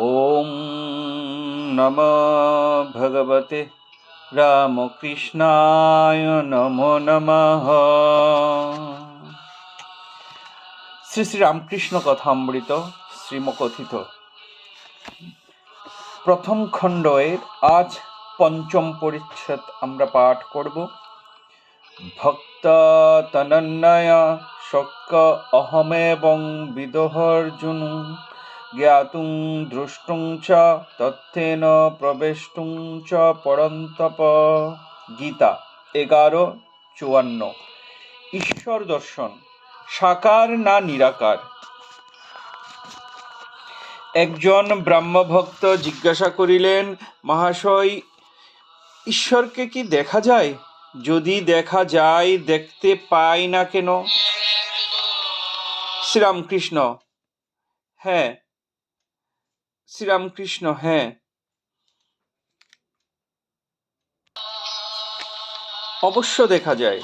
ॐ नमो भगवते রামকৃষ্ণায় নমো নমঃ শ্রী শ্রী রামকৃষ্ণ কথামৃত শ্রীমকথিত প্রথম খণ্ড এর আজ পঞ্চম পরিচ্ছেদ আমরা পাঠ করব ভক্ত তনন্নয়া শক্য অহমেবং বিদহর্জুন জ্ঞাতুং দ্রষ্টুং চ, তথ্যেন প্রবেষ্টুং চ, পরন্তপ। গীতা, এগারো, চুয়ান্ন। ঈশ্বর দর্শন, সাকার না নিরাকার? একজন ব্রাহ্মভক্ত জিজ্ঞাসা করিলেন, মহাশয়, ঈশ্বরকে কি দেখা যায়? যদি দেখা যায়, দেখতে পাই না কেন? শ্রীরামকৃষ্ণ। হ্যাঁ শ্রীরামকৃষ্ণ হ্যাঁ। অবশ্য দেখা যায়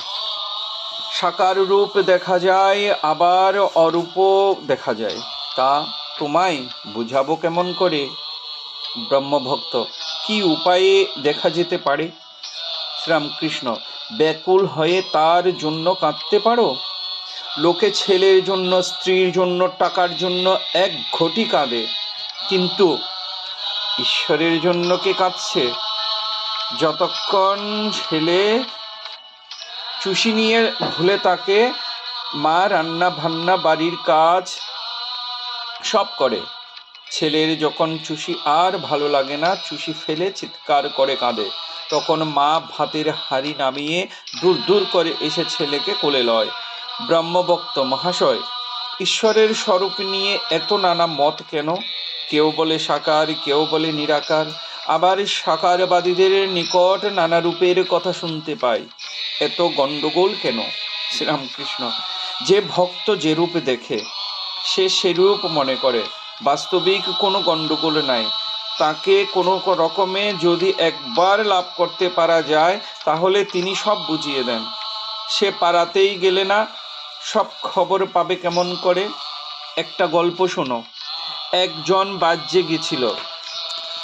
সাকার রূপ দেখা যায়, আবার অরূপ দেখা যায়। তা তোমায় বুঝাবো কেমন করে, ব্রহ্মভক্ত? কি উপায়ে দেখা যেতে পারে? শ্রীরামকৃষ্ণ, ব্যাকুল হয়ে তার জন্য কাঁদতে পারো? লোকে ছেলের জন্য, স্ত্রীর জন্য, টাকার জন্য এক ঘটি কাঁদে। কিন্তু ঈশ্বরের জন্য কে কাঁদছে? যতক্ষণ ছেলে চুষি নিয়ে ভুলে তাকে মা রান্না ভান্না বাড়ির কাজ সব করে। ছেলের যখন চুষি আর ভালো লাগে না, চুষি ফেলে চিৎকার করে কাঁদে। তখন মা ভাতের হাড়ি নামিয়ে দূর দূর করে এসে ছেলেকে কোলে লয়। ব্রহ্মভক্ত মহাশয়, ঈশ্বরের স্বরূপ নিয়ে এত নানা মত কেন? কেউ বলে সাকার, কেউ বলে নিরাকার। আবার সাকারবাদীদের নিকট নানা রূপের কথা শুনতে পাই। এত গণ্ডগোল কেন? শ্রীরামকৃষ্ণ, যে ভক্ত যে রূপ দেখে, সে সেরূপ মনে করে। বাস্তবিক কোনো গণ্ডগোল নাই। তাকে কোনো রকমে যদি একবার লাভ করতে পারা যায়, তাহলে তিনি সব বুঝিয়ে দেন। সে পাড়াতেই গেলে না, সব খবর পাবে কেমন করে? একটা গল্প শোনো। একজন বাজ্যে গেছিল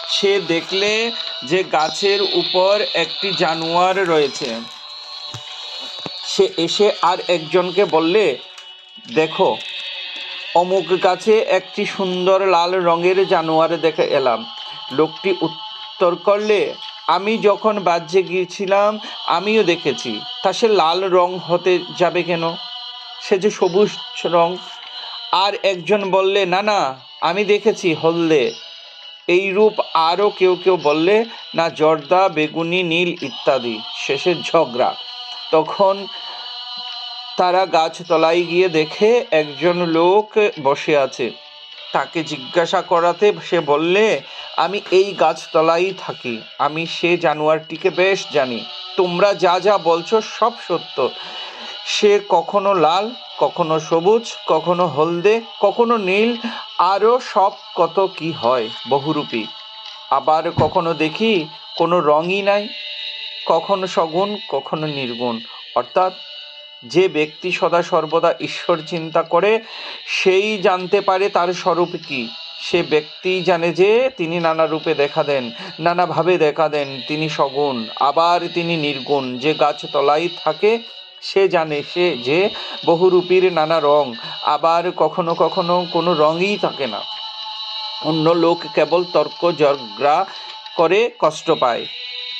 সে দেখলে যে গাছের উপর একটি জানোয়ার রয়েছে। সে এসে আর একজনকে বললে, দেখো, অমুক গাছে একটি সুন্দর লাল রঙের জানোয়ার দেখে এলাম। লোকটি উত্তর করলে, আমি যখন বাজ্যে গিয়েছিলাম, আমিও দেখেছি। তা সে লাল রং হতে যাবে কেন? সে যে সবুজ রং। আর একজন বললে, না না আমি দেখেছি হলদে এই রূপ আরও কেউ কেউ বললে, না, জর্দা, বেগুনি, নীল ইত্যাদি শেষে ঝগড়া। তখন তারা গাছতলায় গিয়ে দেখে একজন লোক বসে আছে। তাকে জিজ্ঞাসা করাতে সে বললে, আমি এই গাছতলায় থাকি। আমি সে জানোয়ারটিকে বেশ জানি। তোমরা যা যা বলছো সব সত্য। সে কখনো লাল, কখনো সবুজ, কখনো হলদে, কখনো নীল, আরও সব কত কি হয় বহুরূপী। আবার কখনো দেখি কোনো রঙই নাই, কখনো সগুণ, কখনো নির্গুণ। অর্থাৎ যে ব্যক্তি সদা সর্বদা ঈশ্বর চিন্তা করে, সেই জানতে পারে তার স্বরূপ কি। সে ব্যক্তি জানে যে তিনি নানা রূপে দেখা দেন নানাভাবে দেখা দেন। তিনি সগুণ, আবার তিনি নির্গুণ। যে গাছতলায় থাকে সে জানে সে যে বহুরূপীর নানা রং, আবার কখনো কখনো কোনো রঙই থাকে না। অন্য লোক কেবল তর্ক জগ্রা করে কষ্ট পায়।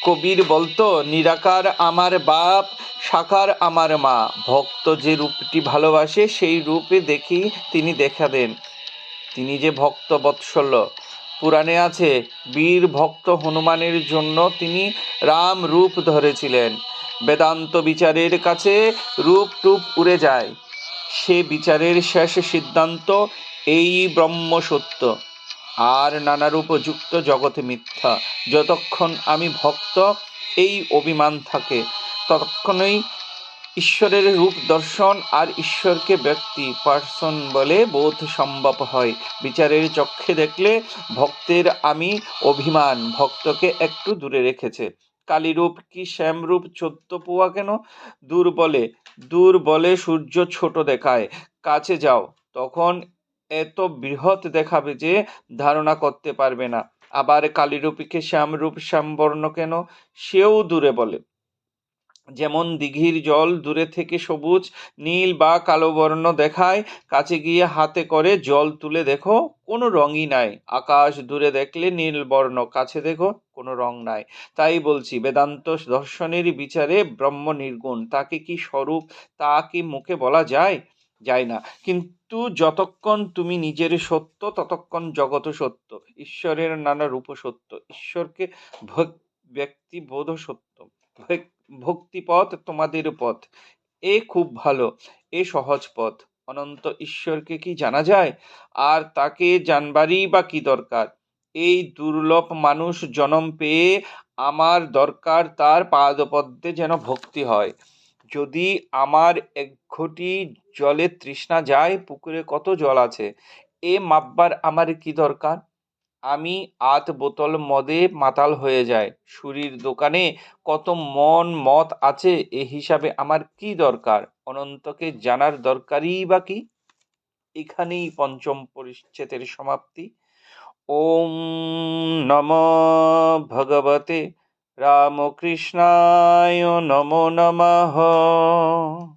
কবির বলতো, নিরাকার আমার বাপ, সাকার আমার মা। ভক্ত যে রূপটি ভালোবাসে, সেই রূপে দেখি তিনি দেখা দেন। তিনি যে ভক্ত বৎসল্য। পুরাণে আছে, বীর ভক্ত হনুমানের জন্য তিনি রাম রূপ ধরেছিলেন। বেদান্ত বিচারের কাছে রূপ টুপ উড়ে যায়। সে বিচারের শেষ সিদ্ধান্ত এই ব্রহ্ম সত্য আর নানারূপ যুক্ত জগতে মিথ্যা। যতক্ষণ আমি ভক্ত, এই অভিমান থাকে। ততক্ষণই ঈশ্বরের রূপ দর্শন আর ঈশ্বরকে ব্যক্তি, পার্সন বলে বোধ সম্ভব হয়। বিচারের চক্ষে দেখলে ভক্তের আমি অভিমান। ভক্তকে একটু দূরে রেখেছে। কালীরূপ কি শ্যামরূপ চোদ্দ পোয়া কেন? দূর বলে দূর বলে সূর্য ছোট দেখায়। কাছে যাও, তখন এত বৃহৎ দেখাবে যে ধারণা করতে পারবে না। আবার কালীরূপীকে শ্যামরূপ, শ্যামবর্ণ কেন? সেও দূরে বলে। যেমন দিঘির জল দূরে থেকে সবুজ, নীল বা কালো বর্ণ দেখায়, কাছে গিয়ে হাতে করে জল তুলে দেখো, কোনো রঙই নাই। আকাশ দূরে দেখলে নীল বর্ণ, কাছে দেখো, কোনো রং নাই। তাই বলছি, বেদান্ত দর্শনের বিচারে ব্রহ্ম নির্গুণ। তাকে কি স্বরূপ, তা কি মুখে বলা যায়? যায় না। কিন্তু যতক্ষণ তুমি নিজের সত্য, ততক্ষণ জগৎ সত্য। ঈশ্বরের নানা রূপ সত্য। ঈশ্বরকে ভক- ব্যক্তিবোধ সত্য। ভক্তিপথ তোমাদের পথ। এ খুব ভালো, এ সহজ পথ। অনন্ত ঈশ্বরকে কি জানা যায়? আর তাকে জানবারই বা কি দরকার? এই দুর্লভ মানুষ জন্ম পেয়ে আমার দরকার তার পাদপদ্মে যেন ভক্তি হয়। যদি আমার এক ঘটি জলে তৃষ্ণা যায়, পুকুরে কত জল আছে? এ মাপবার আমার কি দরকার? আমি আধ বোতল মদে মাতাল হয়ে যায় সুরির দোকানে কত মন মত আছে, এ হিসাবে আমার কি দরকার? অনন্তকে জানার দরকারই বা কি? এখানেই পঞ্চম পরিচ্ছেদের সমাপ্তি। ওম নম ভগবতে। রামকৃষ্ণায় নমো নমঃ।